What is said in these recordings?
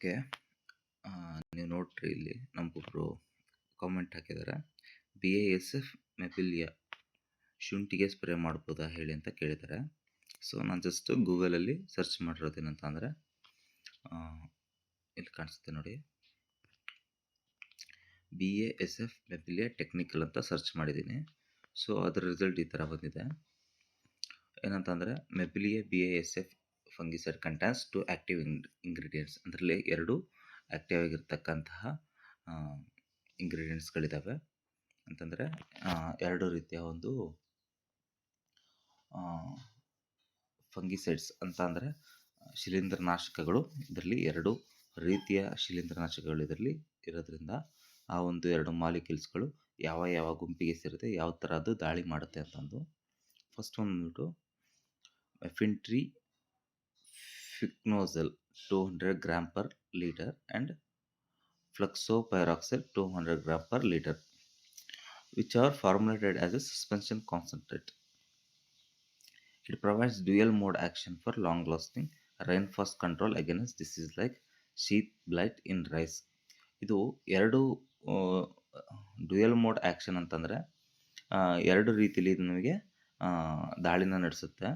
Okay ನೀವು ನೋಡ್ರಿ ಇಲ್ಲಿ ನಮಗೊಬ್ರು ಕಾಮೆಂಟ್ ಹಾಕಿದ್ದಾರೆ B A S F Mibelya ಶುಂಠಿಗೆ spray ಮಾಡ್ಬೋದಾ ಹೇಳಿ ಅಂತ ಕೇಳಿದ್ದಾರೆ ಸೊ ನಾನು ಜಸ್ಟ್ ಗೂಗಲಲ್ಲಿ ಸರ್ಚ್ ಮಾಡಿರೋದೇನಂತ ಅಂದರೆ ಇಲ್ಲಿ ಕಾಣಿಸುತ್ತೆ ನೋಡಿ. B A S F Mibelya technical ಅಂತ ಸರ್ಚ್ ಮಾಡಿದ್ದೀನಿ. ಸೊ ಅದರ ರಿಸಲ್ಟ್ ಈ ಥರ ಬಂದಿದೆ. ಏನಂತಂದರೆ Mibelya B A S F fungicide contains two active ingredients. ಅದರಲ್ಲಿ ಎರಡು ಆ್ಯಕ್ಟಿವ್ ಆಗಿರ್ತಕ್ಕಂತಹ ಇಂಗ್ರೀಡಿಯೆಂಟ್ಸ್ಗಳಿದ್ದಾವೆ ಅಂತಂದರೆ ಎರಡು ರೀತಿಯ ಒಂದು ಫಂಗಿಸೈಡ್ಸ್ ಅಂತ ಅಂದರೆ, ಶಿಲೀಂಧ್ರನಾಶಕಗಳು. ಇದರಲ್ಲಿ ಎರಡು ರೀತಿಯ ಶಿಲೀಂಧ್ರನಾಶಕಗಳು ಇದರಲ್ಲಿ ಇರೋದ್ರಿಂದ ಆ ಒಂದು ಎರಡು ಮಾಲಿಕ್ಯೂಲ್ಸ್ಗಳು ಯಾವ ಯಾವ ಗುಂಪಿಗೆ ಸೇರುತ್ತೆ ಯಾವ ಥರ ಅದು ದಾಳಿ ಮಾಡುತ್ತೆ ಅಂತಂದು ಫಸ್ಟ್ ಒಂದು ಬಿಟ್ಟು mefentrifluconazole two hundred gram per litre and fluxapyroxad two hundred gram per litre which are formulated as a suspension concentrate. It provides dual mode action for long lasting rainfast control against disease like sheath blight in rice. ಇದು ಎರಡು dual mode action ಅಂತಂದರೆ ಎರಡು ಇದು ನಮಗೆ ದಾಳಿನ ನಡೆಸುತ್ತೆ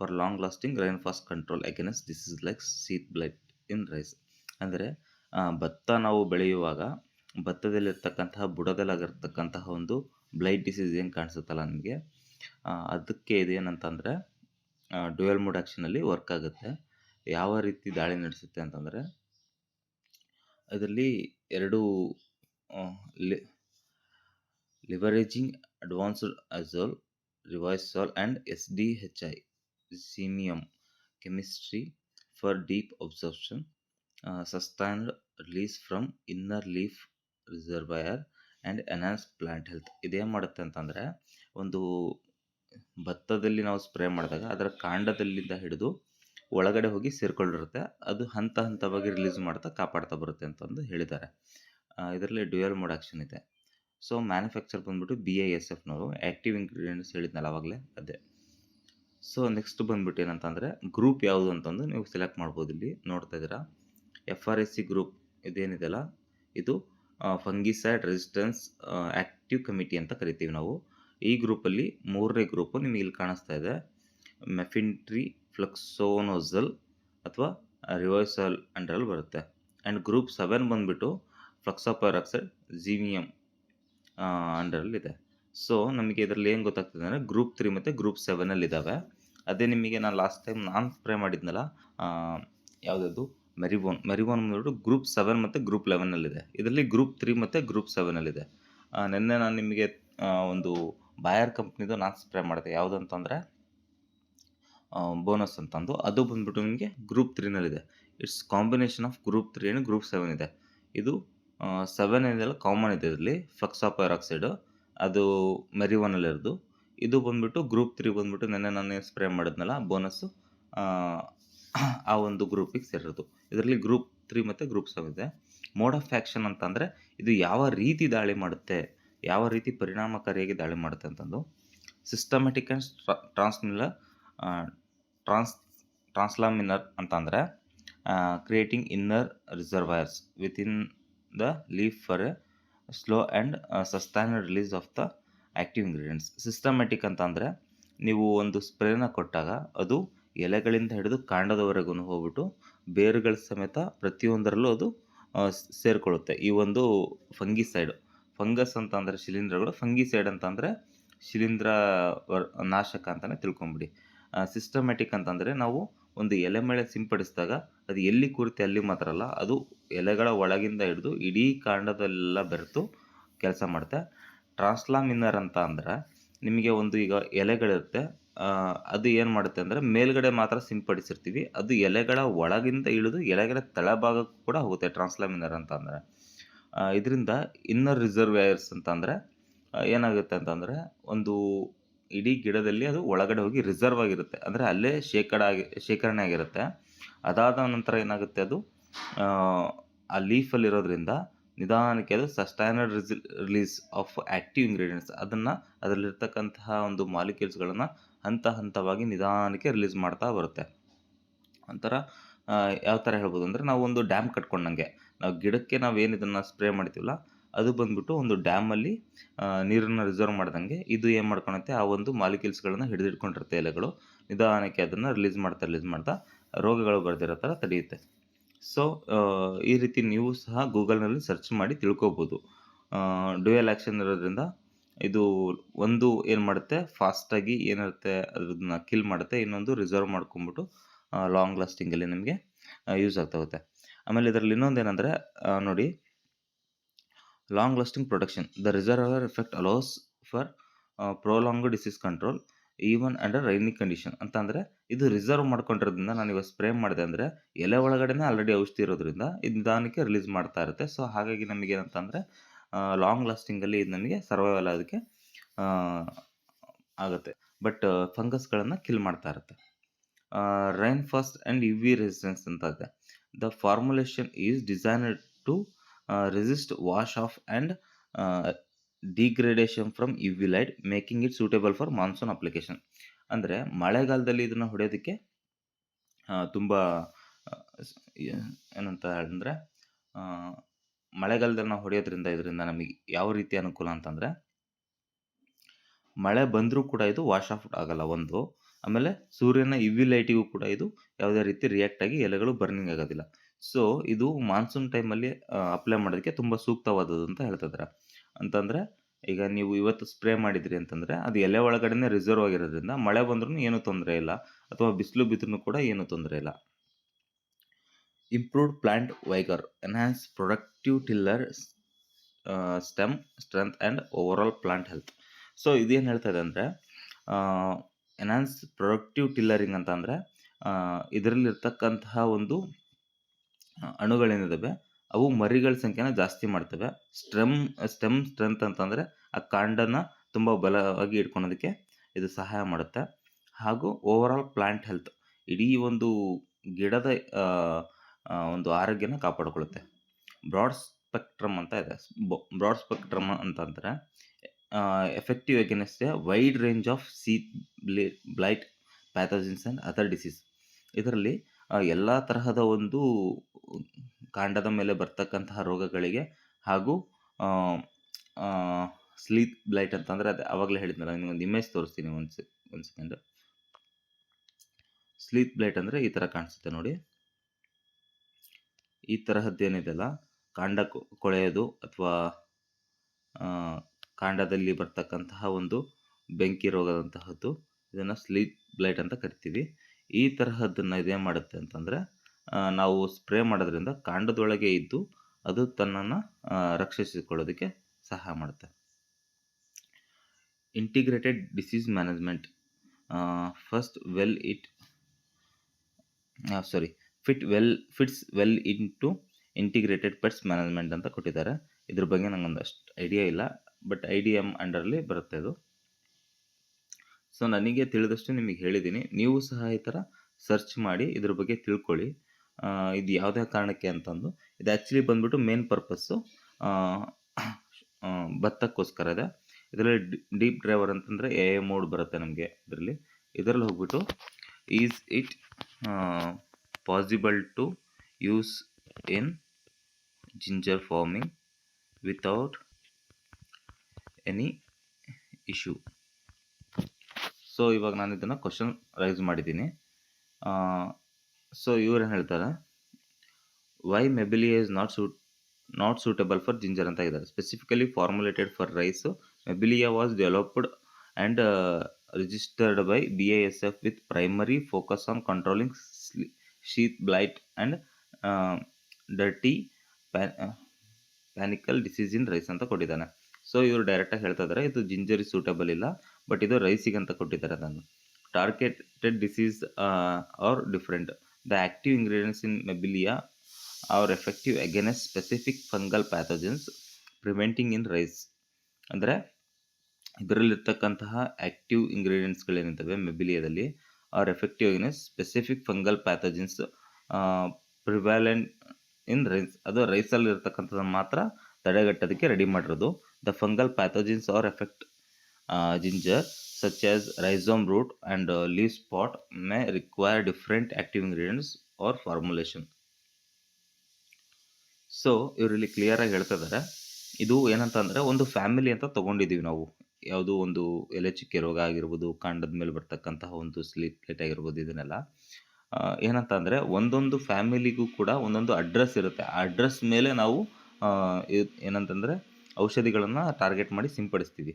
for long lasting rain fast control against this is like sheath blight in rice ಅಂದರೆ ಭತ್ತ ನಾವು ಬೆಳೆಯುವಾಗ ಭತ್ತದಲ್ಲಿರ್ತಕ್ಕಂತಹ, ಬುಡದಲ್ಲಾಗಿರ್ತಕ್ಕಂತಹ ಒಂದು ಬ್ಲೈಟ್ ಡಿಸೀಸ್ ಏನು ಕಾಣಿಸುತ್ತಲ್ಲ ನಿಮಗೆ? ಅದಕ್ಕೆ ಇದೇನಂತಂದರೆ ಡ್ಯುಯಲ್ ಮೋಡ್ ಆ್ಯಕ್ಷನಲ್ಲಿ ವರ್ಕ್ ಆಗುತ್ತೆ. ಯಾವ ರೀತಿ ದಾಳಿ ನಡೆಸುತ್ತೆ ಅಂತಂದರೆ ಅದರಲ್ಲಿ ಎರಡು leveraging advanced azole Revysol and S D H I Xemium chemistry for deep absorption sustained release from inner leaf reservoir and enhance plant health ಇದೇನು ಮಾಡುತ್ತೆ ಅಂತಂದರೆ, ಒಂದು ಭತ್ತದಲ್ಲಿ ನಾವು ಸ್ಪ್ರೇ ಮಾಡಿದಾಗ ಅದರ ಕಾಂಡದಲ್ಲಿಂದ ಹಿಡಿದು ಒಳಗಡೆ ಹೋಗಿ ಸೇರ್ಕೊಂಡಿರುತ್ತೆ. ಅದು ಹಂತ ಹಂತವಾಗಿ ರಿಲೀಸ್ ಮಾಡ್ತಾ ಕಾಪಾಡ್ತಾ ಬರುತ್ತೆ ಅಂತಂದು ಹೇಳಿದ್ದಾರೆ. ಇದರಲ್ಲಿ ಡ್ಯುಯಲ್ ಮೋಡ್ ಆಕ್ಷನ್ ಇದೆ. ಸೊ ಮ್ಯಾನುಫ್ಯಾಕ್ಚರ್ ಬಂದ್ಬಿಟ್ಟು ಬಿ ಐ ಎಸ್ ಎಫ್ನವರು ಆ್ಯಕ್ಟಿವ್ ಇಂಗ್ರೀಡಿಯೆಂಟ್ಸ್ ಹೇಳಿದ್ನಲ್ಲ ಅವಾಗಲೇ? ಅದೇ. ಸೊ ನೆಕ್ಸ್ಟ್ ಬಂದ್ಬಿಟ್ಟು ಏನಂತಂದರೆ ಗ್ರೂಪ್ ಯಾವುದು ಅಂತಂದು ನೀವು ಸೆಲೆಕ್ಟ್ ಮಾಡ್ಬೋದು ಇಲ್ಲಿ. ನೋಡ್ತಾ ಇದ್ದೀರಾ? F R S C group ಇದೇನಿದೆಯಲ್ಲ? ಇದು ಫಂಗಿಸೈಡ್ ರೆಸಿಸ್ಟೆನ್ಸ್ ಆ್ಯಕ್ಟಿವ್ ಕಮಿಟಿ ಅಂತ ಕರಿತೀವಿ ನಾವು. ಈ ಗ್ರೂಪಲ್ಲಿ ಮೂರನೇ ಗ್ರೂಪು ನಿಮಗೆ ಇಲ್ಲಿ ಕಾಣಿಸ್ತಾ ಇದೆ. ಮೆಫಿಂಟ್ರಿ ಫ್ಲಕ್ಸೋನೋಸಲ್ ಅಥವಾ ರಿವೈಸಲ್ ಅಂಡರಲ್ಲಿ ಬರುತ್ತೆ. ಆ್ಯಂಡ್ ಗ್ರೂಪ್ ಸೆವೆನ್ ಬಂದುಬಿಟ್ಟು ಫ್ಲಕ್ಸೋಪೈರಾಕ್ಸೈಡ್ ಜಿವಿಯಮ್ ಅಂಡರಲ್ಲಿದೆ ಸೊ ನಮಗೆ ಇದರಲ್ಲಿ ಏನು ಗೊತ್ತಾಗ್ತದೆ ಅಂದರೆ ಗ್ರೂಪ್ ತ್ರೀ ಮತ್ತು ಗ್ರೂಪ್ ಸೆವೆನಲ್ಲಿ ಇದ್ದಾವೆ ಅದೇ ನಿಮಗೆ ನಾನು ಲಾಸ್ಟ್ ಟೈಮ್ ನಾನು ಸ್ಪ್ರೇ ಮಾಡಿದ್ನಲ್ಲ ಯಾವುದದು? ಮೆರಿಬೋನ್ ಮೆರಿಬೋನ್ ಬಂದ್ಬಿಟ್ಟು ಗ್ರೂಪ್ ಸೆವೆನ್ ಮತ್ತು ಗ್ರೂಪ್ ಲೆವೆನಲ್ಲಿದೆ ಇದರಲ್ಲಿ ಗ್ರೂಪ್ ತ್ರೀ ಮತ್ತು ಗ್ರೂಪ್ ಸೆವೆನಲ್ಲಿದೆ ನಿನ್ನೆ ನಾನು ನಿಮಗೆ ಒಂದು ಬಾಯರ್ ಕಂಪ್ನಿದು ನಾನು ಸ್ಪ್ರೇ ಮಾಡಿದೆ. ಯಾವುದಂತಂದರೆ ಬೋನಸ್ ಅಂತಂದು. ಅದು ಬಂದ್ಬಿಟ್ಟು ನಿಮಗೆ group ತ್ರೀನಲ್ಲಿದೆ it's combination of group three and group seven ಇದೆ. ಇದು ಸೆವೆನ್ ಏನಿದೆಲ್ಲ ಕಾಮನ್ ಇದೆ ಇದರಲ್ಲಿ. ಫ್ಲಕ್ಸಾಪೈರಾಕ್ಸೈಡು ಅದು ಮೆರಿವನಲ್ಲಿರೋದು ಇದು ಬಂದ್ಬಿಟ್ಟು ಗ್ರೂಪ್ ತ್ರೀ ಬಂದ್ಬಿಟ್ಟು ನೆನ್ನೆ ನಾನು ಸ್ಪ್ರೇ ಮಾಡಿದ್ನಲ್ಲ ಬೋನಸ್ಸು ಆ ಒಂದು ಗ್ರೂಪಿಗೆ ಸೇರಿರೋದು. ಇದರಲ್ಲಿ ಗ್ರೂಪ್ ತ್ರೀ ಮತ್ತು ಗ್ರೂಪ್ ಸೆವೆನ್ ಇದೆ. ಮೋಡ್ ಆಫ್ ಆ್ಯಕ್ಷನ್ ಅಂತಂದರೆ ಇದು ಯಾವ ರೀತಿ ದಾಳಿ ಮಾಡುತ್ತೆ, ಯಾವ ರೀತಿ ಪರಿಣಾಮಕಾರಿಯಾಗಿ ದಾಳಿ ಮಾಡುತ್ತೆ ಅಂತಂದು systematic and translaminar trans translaminar ಅಂತಂದರೆ creating inner reservoirs within the leaf for a slow and sustain release of the active ingredients. Systematic ಅಂತ ಅಂದರೆ ನೀವು ಒಂದು ಸ್ಪ್ರೇನ ಕೊಟ್ಟಾಗ ಅದು ಎಲೆಗಳಿಂದ ಹಿಡಿದು ಕಾಂಡದವರೆಗೂ ಹೋಗ್ಬಿಟ್ಟು ಬೇರುಗಳ ಸಮೇತ ಪ್ರತಿಯೊಂದರಲ್ಲೂ ಅದು ಸೇರಿಕೊಳ್ಳುತ್ತೆ. ಈ ಒಂದು ಫಂಗಿಸೈಡ್. ಫಂಗಸ್ ಅಂತ ಅಂದರೆ ಶಿಲೀಂಧ್ರಗಳು. ಫಂಗಿಸೈಡ್ ಅಂತಂದರೆ ಶಿಲೀಂಧ್ರ ನಾಶಕ ಅಂತಲೇ ತಿಳ್ಕೊಂಬಿಡಿ. ಸಿಸ್ಟಮ್ಯಾಟಿಕ್ ಅಂತಂದರೆ ನಾವು ಒಂದು ಎಲೆ ಮೇಲೆ ಸಿಂಪಡಿಸಿದಾಗ ಅದು ಎಲ್ಲಿ ಕೂರುತ್ತೆ ಅಲ್ಲಿ ಮಾತ್ರ ಅಲ್ಲ, ಅದು ಎಲೆಗಳ ಒಳಗಿಂದ ಹಿಡಿದು ಇಡೀ ಕಾಂಡದಲ್ಲೆಲ್ಲ ಬೆರೆತು ಕೆಲಸ ಮಾಡುತ್ತೆ. ಟ್ರಾನ್ಸ್ಲಾಮಿನರ್ ಅಂತ ಅಂದ್ರೆ ನಿಮಗೆ ಒಂದು ಈಗ ಎಲೆಗಳಿರುತ್ತೆ ಅದು ಏನು ಮಾಡುತ್ತೆ ಅಂದರೆ ಮೇಲ್ಗಡೆ ಮಾತ್ರ ಸಿಂಪಡಿಸಿರ್ತೀವಿ. ಅದು ಎಲೆಗಳ ಒಳಗಿಂದ ಇಳಿದು ಎಲೆಗಳ ತಳಭಾಗಕ್ಕೂ ಕೂಡ ಹೋಗುತ್ತೆ ಟ್ರಾನ್ಸ್ಲಾಮಿನರ್ ಅಂತ ಅಂದರೆ. ಇದರಿಂದ ಇನ್ನರ್ ರಿಸರ್ವೇಯರ್ಸ್ ಅಂತಂದರೆ ಏನಾಗುತ್ತೆ ಅಂತಂದರೆ ಒಂದು ಇಡೀ ಗಿಡದಲ್ಲಿ ಅದು ಒಳಗಡೆ ಹೋಗಿ ರಿಸರ್ವ್ ಆಗಿರುತ್ತೆ. ಅಂದರೆ ಅಲ್ಲೇ ಶೇಖಡ ಆಗಿ ಶೇಖರಣೆ ಆಗಿರುತ್ತೆ. ಅದಾದ ನಂತರ ಏನಾಗುತ್ತೆ ಅದು? ಆ ಲೀಫಲ್ಲಿರೋದ್ರಿಂದ ನಿಧಾನಕ್ಕೆ ಅದು sustained release of active ingredients. ಅದನ್ನು ಅದರಲ್ಲಿರ್ತಕ್ಕಂತಹ ಒಂದು ಮಾಲಿಕ್ಯೂಲ್ಸ್ಗಳನ್ನು ಹಂತ ಹಂತವಾಗಿ ನಿಧಾನಕ್ಕೆ ರಿಲೀಸ್ ಮಾಡ್ತಾ ಬರುತ್ತೆ. ಒಂಥರ ಯಾವ ಥರ ಹೇಳ್ಬೋದು ಅಂದರೆ ನಾವು ಒಂದು ಡ್ಯಾಮ್ ಕಟ್ಕೊಂಡಂಗೆ, ನಾವು ಗಿಡಕ್ಕೆ ನಾವು ಏನು ಸ್ಪ್ರೇ ಮಾಡ್ತೀವಲ್ಲ, ಅದು ಬಂದ್ಬಿಟ್ಟು ಒಂದು ಡ್ಯಾಮಲ್ಲಿ ನೀರನ್ನು ರಿಸರ್ವ್ ಮಾಡ್ದಂಗೆ ಇದು ಏನು ಮಾಡ್ಕೊಳತ್ತೆ, ಆ ಒಂದು ಮಾಲಿಕ್ಯೂಲ್ಸ್ಗಳನ್ನು ಹಿಡಿದಿಟ್ಕೊಂಡಿರುತ್ತೆ ಎಲೆಗಳು ನಿಧಾನಕ್ಕೆ ಅದನ್ನು ರಿಲೀಸ್ ಮಾಡ್ತಾ ರಿಲೀಸ್ ಮಾಡ್ತಾ ರೋಗಗಳು ಬರ್ದಿರೋ ಥರ ತಡೆಯುತ್ತೆ. ಸೊ ಈ ರೀತಿ ನೀವು ಸಹ ಗೂಗಲ್ನಲ್ಲಿ ಸರ್ಚ್ ಮಾಡಿ ತಿಳ್ಕೊಬೋದು. ಡ್ಯುಯಲ್ ಆ್ಯಕ್ಷನ್ ಇರೋದ್ರಿಂದ ಇದು ಒಂದು ಏನು ಮಾಡುತ್ತೆ? ಫಾಸ್ಟಾಗಿ ಏನಿರುತ್ತೆ? ಅದನ್ನ ಕಿಲ್ ಮಾಡುತ್ತೆ. ಇನ್ನೊಂದು ರಿಸರ್ವ್ ಮಾಡ್ಕೊಂಬಿಟ್ಟು ಲಾಂಗ್ ಲಾಸ್ಟಿಂಗಲ್ಲಿ ನಿಮಗೆ ಯೂಸ್ ಆಗ್ತಾ ಹೋಗುತ್ತೆ. ಆಮೇಲೆ ಇದರಲ್ಲಿ ಇನ್ನೊಂದು ಏನಂದರೆ ನೋಡಿ long lasting protection the reservoir effect allows for prolong disease control even under rainy condition ಅಂತ ಅಂದರೆ ಇದು ರಿಸರ್ವ್ ಮಾಡ್ಕೊಂಡಿರೋದ್ರಿಂದ ನಾನು ಇವಾಗ ಸ್ಪ್ರೇ ಮಾಡಿದೆ ಅಂದರೆ ಎಲೆ ಒಳಗಡೆನೇ ಆಲ್ರೆಡಿ ಔಷಧಿ ಇರೋದ್ರಿಂದ ಇದು ನಿಧಾನಕ್ಕೆ ರಿಲೀಸ್ ಮಾಡ್ತಾ ಇರುತ್ತೆ. ಸೊ ಹಾಗಾಗಿ ನಮಗೆ ಏನಂತಂದರೆ ಲಾಂಗ್ ಲಾಸ್ಟಿಂಗಲ್ಲಿ ಇದು ನಮಗೆ ಸರ್ವೈವಲ್ ಅದಕ್ಕೆ ಆಗುತ್ತೆ. ಬಟ್ ಫಂಗಸ್ಗಳನ್ನು ಕಿಲ್ ಮಾಡ್ತಾ ಇರುತ್ತೆ. Rain fast and U V resistance ಅಂತ ಇದೆ. The formulation is designed to resist wash off and degradation from U light making it suitable for monsoon application ಅಂದರೆ ಮಳೆಗಾಲದಲ್ಲಿ ಇದನ್ನು ಹೊಡೆಯೋದಕ್ಕೆ ತುಂಬ ಏನಂತ ಅಂದರೆ ಮಳೆಗಾಲದಲ್ಲಿ ನಾವು ಹೊಡೆಯೋದ್ರಿಂದ ಇದರಿಂದ ನಮಗೆ ಯಾವ ರೀತಿ ಅನುಕೂಲ ಅಂತಂದರೆ, ಮಳೆ ಬಂದರೂ ಕೂಡ ಇದು ವಾಶ್ ಆಫ್ ಆಗಲ್ಲ ಒಂದು, ಆಮೇಲೆ ಸೂರ್ಯನ ಇವಿ ಲೈಟಿಗೂ ಕೂಡ ಇದು ಯಾವುದೇ ರೀತಿ ರಿಯಾಕ್ಟ್ ಆಗಿ ಎಲೆಗಳು ಬರ್ನಿಂಗ್ ಆಗೋದಿಲ್ಲ. ಸೊ ಇದು ಮಾನ್ಸೂನ್ ಟೈಮಲ್ಲಿ ಅಪ್ಲೈ ಮಾಡೋದಕ್ಕೆ ತುಂಬ ಸೂಕ್ತವಾದದ್ದು ಅಂತ ಹೇಳ್ತಿದ್ದಾರೆ ಅಂತಂದರೆ, ಈಗ ನೀವು ಇವತ್ತು ಸ್ಪ್ರೇ ಮಾಡಿದ್ರಿ ಅಂತಂದರೆ, ಅದು ಎಲೆ ಒಳಗಡೆನೇ ರಿಸರ್ವ್ ಆಗಿರೋದ್ರಿಂದ ಮಳೆ ಬಂದ್ರೂ ಏನೂ ತೊಂದರೆ ಇಲ್ಲ, ಅಥವಾ ಬಿಸಿಲು ಬಿದ್ರೂ ಕೂಡ ಏನು ತೊಂದರೆ ಇಲ್ಲ. Improved plant vigour enhance productive tiller stem strength and overall plant health so ಇದೇನು ಹೇಳ್ತಾ ಇದೆ ಅಂದರೆ ಎನ್ಹಾನ್ಸ್ ಪ್ರೊಡಕ್ಟಿವ್ ಟಿಲ್ಲರಿಂಗ್ ಅಂತ ಅಂದರೆ ಇದರಲ್ಲಿರ್ತಕ್ಕಂತಹ ಒಂದು ಅಣುಗಳೇನಿದ್ದಾವೆ ಅವು ಮರಿಗಳ ಸಂಖ್ಯೆನ ಜಾಸ್ತಿ ಮಾಡ್ತವೆ. ಸ್ಟ್ರಮ್, ಸ್ಟೆಮ್ ಸ್ಟ್ರೆಂತ್ ಅಂತಂದರೆ ಆ ಕಾಂಡನ ತುಂಬ ಬಲವಾಗಿ ಇಟ್ಕೊಳೋದಕ್ಕೆ ಇದು ಸಹಾಯ ಮಾಡುತ್ತೆ. ಹಾಗೂ ಓವರಾಲ್ ಪ್ಲಾಂಟ್ ಹೆಲ್ತ್ ಇಡೀ ಒಂದು ಗಿಡದ ಒಂದು ಆರೋಗ್ಯನ ಕಾಪಾಡಿಕೊಳ್ಳುತ್ತೆ ಬ್ರಾಡ್ ಸ್ಪೆಕ್ಟ್ರಮ್ ಅಂತ ಇದೆ. ಬ್ರಾಡ್ ಸ್ಪೆಕ್ಟ್ರಮ್ ಅಂತಂದರೆ effective against wide range of C ಬ್ಲಿ, blight pathogens and other disease. ಇದರಲ್ಲಿ ಎಲ್ಲ ತರಹದ ಒಂದು ಕಾಂಡದ ಮೇಲೆ ಬರ್ತಕ್ಕಂತಹ ರೋಗಗಳಿಗೆ ಹಾಗೂ ಸ್ಲೀಪ್ ಬ್ಲೈಟ್ ಅಂತಂದರೆ ಅದು ಆವಾಗಲೇ ಹೇಳಿದ್ನಲ್ಲ ಒಂದು ಇಮೇಜ್ ತೋರಿಸ್ತೀನಿ ಒಂದು ಒಂದು ಸೆಕೆಂಡ್ ಸ್ಲೀಪ್ ಬ್ಲೈಟ್ ಅಂದರೆ ಈ ಥರ ಕಾಣಿಸುತ್ತೆ ನೋಡಿ. ಈ ತರಹದ್ದೇನಿದೆಲ್ಲ ಕಾಂಡ ಕೊಳೆಯೋದು ಅಥವಾ ಕಾಂಡದಲ್ಲಿ ಬರ್ತಕ್ಕಂತಹ ಒಂದು ಬೆಂಕಿ ರೋಗದಂತಹದ್ದು ಇದನ್ನು ಸ್ಲೀಪ್ ಬ್ಲೈಟ್ ಅಂತ ಕರಿತೀವಿ. ಈ ತರಹದ್ದನ್ನು ಇದೇನು ಮಾಡುತ್ತೆ ಅಂತಂದರೆ ನಾವು ಸ್ಪ್ರೇ ಮಾಡೋದ್ರಿಂದ ಕಾಂಡದೊಳಗೆ ಇದ್ದು ಅದು ತನ್ನನ್ನು ರಕ್ಷಿಸಿಕೊಳ್ಳೋದಕ್ಕೆ ಸಹಾಯ ಮಾಡುತ್ತೆ. Integrated disease management first well it sorry fit well fits well into integrated pests management ಅಂತ ಕೊಟ್ಟಿದ್ದಾರೆ. ಇದ್ರ ಬಗ್ಗೆ ನಂಗೊಂದು ಅಷ್ಟು ಐಡಿಯಾ ಇಲ್ಲ ಬಟ್ ಐ ಡಿ ಎಂ ಅಂಡರಲ್ಲಿ ಬರುತ್ತೆ ಇದು ಸೊ ನನಗೆ ತಿಳಿದಷ್ಟು ನಿಮಗೆ ಹೇಳಿದ್ದೀನಿ. ನೀವು ಸಹ ಈ ಥರ ಸರ್ಚ್ ಮಾಡಿ ಇದ್ರ ಬಗ್ಗೆ ತಿಳ್ಕೊಳ್ಳಿ. ಇದು ಯಾವುದೇ ಕಾರಣಕ್ಕೆ ಅಂತಂದು. ಇದು ಆ್ಯಕ್ಚುಲಿ ಬಂದ್ಬಿಟ್ಟು ಮೇನ್ ಪರ್ಪಸ್ಸು ಭತ್ತಕ್ಕೋಸ್ಕರ ಇದೆ. ಇದರಲ್ಲಿ ಡೀಪ್ ಡ್ರೈವರ್ ಅಂತಂದರೆ ಎ ಎ ಮೋಡ್ ಬರುತ್ತೆ ನಮಗೆ ಇದರಲ್ಲಿ. ಇದರಲ್ಲಿ ಹೋಗ್ಬಿಟ್ಟು is it possible to use in ginger farming without any issue so ಇವಾಗ ನಾನು ಇದನ್ನು ಕ್ವಶನ್ ರೈಸ್ ಮಾಡಿದ್ದೀನಿ. ಸೊ ಏನು ಹೇಳ್ತಾರೆ? Why Mibelya is not suit not suitable for ginger ಅಂತ ಇದ್ದಾರೆ. Specifically formulated for rice Mibelya was developed and registered by B I S F with primary focus on controlling sheath blight and dirty panicle disease in rice ಅಂತ ಕೊಟ್ಟಿದ್ದಾನೆ. So ಇವರು ಡೈರೆಕ್ಟಾಗಿ ಹೇಳ್ತಾ ಇದ್ದಾರೆ, ಇದು ಜಿಂಜರಿ suitable ಇಲ್ಲ. ಬಟ್ ಇದು ರೈಸಿಗೆ ಅಂತ ಕೊಟ್ಟಿದ್ದಾರೆ ಅದನ್ನು. Targeted disease are different the active ingredients in Mibelya are effective against specific fungal pathogens preventing in rice ಅಂದರೆ ಇದರಲ್ಲಿರ್ತಕ್ಕಂತಹ ಆ್ಯಕ್ಟಿವ್ ಇಂಗ್ರೀಡಿಯೆಂಟ್ಸ್ಗಳೇನಿದ್ದಾವೆ ಮೆಬಿಲಿಯಾದಲ್ಲಿ are effective against specific fungal pathogens prevalent in rice ಅದು ರೈಸಲ್ಲಿ ಇರ್ತಕ್ಕಂಥದ್ದು ಮಾತ್ರ ತಡೆಗಟ್ಟೋದಕ್ಕೆ ರೆಡಿ ಮಾಡಿರೋದು. The fungal pathogens are effect ginger such as rhizome and uh, leaf spot may require different active ingredients are formulation so ಇವರಲ್ಲಿ ಕ್ಲಿಯರಾಗಿ ಹೇಳ್ತಾ ಇದ್ದಾರೆ ಇದು ಏನಂತ ಅಂದರೆ ಒಂದು ಫ್ಯಾಮಿಲಿ ಅಂತ ತೊಗೊಂಡಿದ್ದೀವಿ ನಾವು. ಯಾವುದೋ ಒಂದು ಎಲೆ ಚುಕ್ಕೆ ರೋಗ ಆಗಿರ್ಬೋದು ಕಾಂಡದ ಮೇಲೆ ಬರ್ತಕ್ಕಂತಹ ಒಂದು ಸ್ಲೀಪ್ಲೆಟ್ ಆಗಿರ್ಬೋದು ಇದನ್ನೆಲ್ಲ. ಏನಂತ ಅಂದರೆ ಒಂದೊಂದು ಫ್ಯಾಮಿಲಿಗೂ ಕೂಡ ಒಂದೊಂದು ಅಡ್ರೆಸ್ ಇರುತ್ತೆ. ಆ ಅಡ್ರೆಸ್ ಮೇಲೆ ನಾವು ಏನಂತಂದರೆ ಔಷಧಿಗಳನ್ನು ಟಾರ್ಗೆಟ್ ಮಾಡಿ ಸಿಂಪಡಿಸ್ತೀವಿ.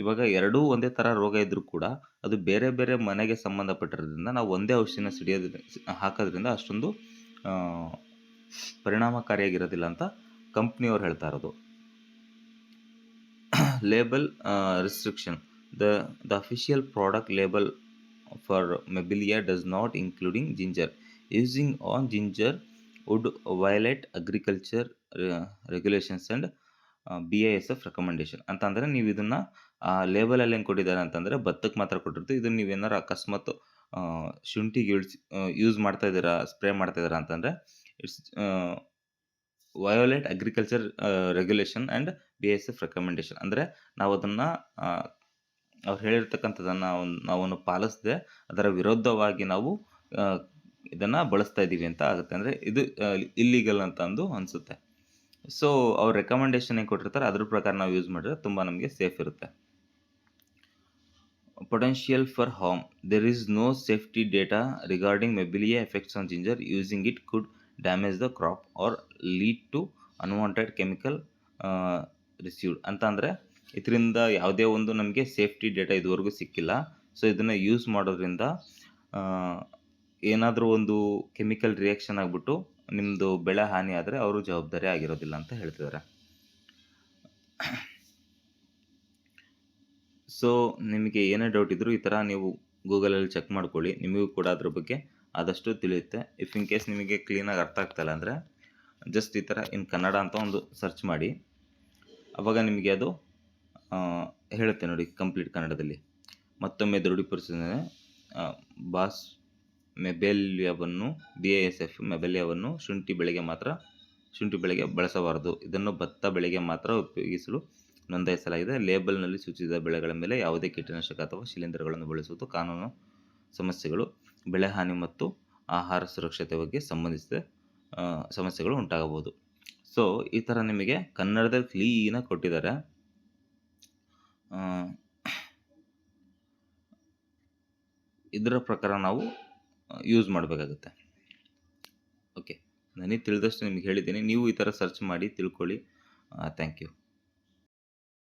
ಇವಾಗ ಎರಡೂ ಒಂದೇ ಥರ ರೋಗ ಇದ್ದರೂ ಕೂಡ ಅದು ಬೇರೆ ಬೇರೆ ಮನೆಗೆ ಸಂಬಂಧಪಟ್ಟಿರೋದ್ರಿಂದ ನಾವು ಒಂದೇ ಔಷಧಿನ ಸಿಡಿಯೋದ್ರಿಂದ ಹಾಕೋದ್ರಿಂದ ಅಷ್ಟೊಂದು ಪರಿಣಾಮಕಾರಿಯಾಗಿರೋದಿಲ್ಲ ಅಂತ ಕಂಪ್ನಿಯವ್ರು ಹೇಳ್ತಾ ಇರೋದು. Label restriction. The the official product label for Mibelya does not including ginger. Using on ginger would violate agriculture regulations and B I S F recommendation ಅಂತಂದರೆ ನೀವು ಇದನ್ನು ಲೇಬಲಲ್ಲಿ ಹೆಂಗೆ ಕೊಟ್ಟಿದ್ದಾರೆ ಅಂತಂದರೆ ಭತ್ತಕ್ಕೆ ಮಾತ್ರ ಕೊಟ್ಟಿರ್ತೀವಿ. ಇದನ್ನು ನೀವೇನಾರು ಅಕಸ್ಮಾತ್ ಶುಂಠಿಗೆ ಇಳಿಸಿ ಯೂಸ್ ಮಾಡ್ತಾ ಇದ್ದೀರಾ ಸ್ಪ್ರೇ ಮಾಡ್ತಾ ಇದ್ದೀರಾ ಅಂತಂದರೆ it's violate agriculture regulation and B S F recommendation ಅಂದರೆ ನಾವು ಅದನ್ನು ಅವ್ರು ಹೇಳಿರ್ತಕ್ಕಂಥದ್ದನ್ನು ನಾವು ಪಾಲಿಸದೆ, ಅದರ ವಿರುದ್ಧವಾಗಿ ನಾವು ಇದನ್ನು ಬಳಸ್ತಾ ಇದ್ದೀವಿ ಅಂತ ಆಗುತ್ತೆ. ಅಂದರೆ ಇದು ಇಲ್ಲಿಗಲ್ ಅಂತ ಅಂದು ಅನಿಸುತ್ತೆ. ಸೊ ಅವ್ರ ರೆಕಮೆಂಡೇಶನ್ ಏನು ಕೊಟ್ಟಿರ್ತಾರೆ, ಅದ್ರ ಪ್ರಕಾರ ನಾವು ಯೂಸ್ ಮಾಡಿದ್ರೆ ತುಂಬ ನಮಗೆ ಸೇಫ್ ಇರುತ್ತೆ. Potential for harm there is no safety data regarding Mibelya effects on ginger using it could damage the crop or lead to unwanted chemical received ಅಂತ ಅಂದರೆ, ಇದರಿಂದ ಯಾವುದೇ ಒಂದು ನಮಗೆ ಸೇಫ್ಟಿ ಡೇಟಾ ಇದುವರೆಗೂ ಸಿಕ್ಕಿಲ್ಲ. ಸೊ ಇದನ್ನು ಯೂಸ್ ಮಾಡೋದ್ರಿಂದ ಏನಾದರೂ ಒಂದು ಕೆಮಿಕಲ್ ರಿಯಾಕ್ಷನ್ ಆಗಿಬಿಟ್ಟು ನಿಮ್ಮದು ಬೆಳೆ ಹಾನಿ ಆದರೆ ಅವರು ಜವಾಬ್ದಾರಿ ಆಗಿರೋದಿಲ್ಲ ಅಂತ ಹೇಳ್ತಿದ್ದಾರೆ ಸೊ ನಿಮಗೆ ಏನೇ ಡೌಟ್ ಇದ್ದರೂ ಈ ಥರ ನೀವು ಗೂಗಲಲ್ಲಿ ಚೆಕ್ ಮಾಡ್ಕೊಳ್ಳಿ. ನಿಮಗೂ ಕೂಡ ಅದ್ರ ಬಗ್ಗೆ ಆದಷ್ಟು ತಿಳಿಯುತ್ತೆ. ಇಫ್ ಇನ್ ಕೇಸ್ ನಿಮಗೆ ಕ್ಲೀನಾಗಿ ಅರ್ಥ ಆಗ್ತಾಯಿಲ್ಲ ಅಂದರೆ ಜಸ್ಟ್ ಈ ಥರ ಇನ್ ಕನ್ನಡ ಅಂತ ಒಂದು ಸರ್ಚ್ ಮಾಡಿ. ಅವಾಗ ನಿಮಗೆ ಅದು ಹೇಳುತ್ತೆ ನೋಡಿ ಕಂಪ್ಲೀಟ್ ಕನ್ನಡದಲ್ಲಿ. ಮತ್ತೊಮ್ಮೆ ದೃಢೀಕರಿಸಿದರೆ ಬಾಸ್ ಮೆಬೆಲಿಯಾವನ್ನು ಬಿ ಎ ಎಸ್ ಎಫ್ ಮೆಬೆಲಿಯಾವನ್ನು ಶುಂಠಿ ಬೆಳೆಗೆ ಮಾತ್ರ, ಶುಂಠಿ ಬೆಳೆಗೆ ಬಳಸಬಾರದು. ಇದನ್ನು ಭತ್ತ ಬೆಳೆಗೆ ಮಾತ್ರ ಉಪಯೋಗಿಸಲು ನೋಂದಾಯಿಸಲಾಗಿದೆ. ಲೇಬಲ್ನಲ್ಲಿ ಸೂಚಿಸಿದ ಬೆಳೆಗಳ ಮೇಲೆ ಯಾವುದೇ ಕೀಟನಾಶಕ ಅಥವಾ ಶಿಲೀಂಧ್ರಗಳನ್ನು ಬಳಸುವುದು ಕಾನೂನು ಸಮಸ್ಯೆಗಳು. ಬೆಳೆ ಹಾನಿ ಮತ್ತು ಆಹಾರ ಸುರಕ್ಷತೆ ಬಗ್ಗೆ ಸಂಬಂಧಿಸಿದ ಸಮಸ್ಯೆಗಳು ಉಂಟಾಗಬಹುದು. ಸೊ, ಈ ಥರ ನಿಮಗೆ ಕನ್ನಡದಲ್ಲಿ ಕ್ಲೀನಾಗಿ ಕೊಟ್ಟಿದ್ದಾರೆ. ಇದರ ಪ್ರಕಾರ ನಾವು ಯೂಸ್ ಮಾಡಬೇಕಾಗುತ್ತೆ. ಓಕೆ ನನಗೆ ತಿಳಿದಷ್ಟು ನಿಮಗೆ ಹೇಳಿದ್ದೀನಿ. ನೀವು ಈ ಥರ ಸರ್ಚ್ ಮಾಡಿ ತಿಳ್ಕೊಳ್ಳಿ. Thank you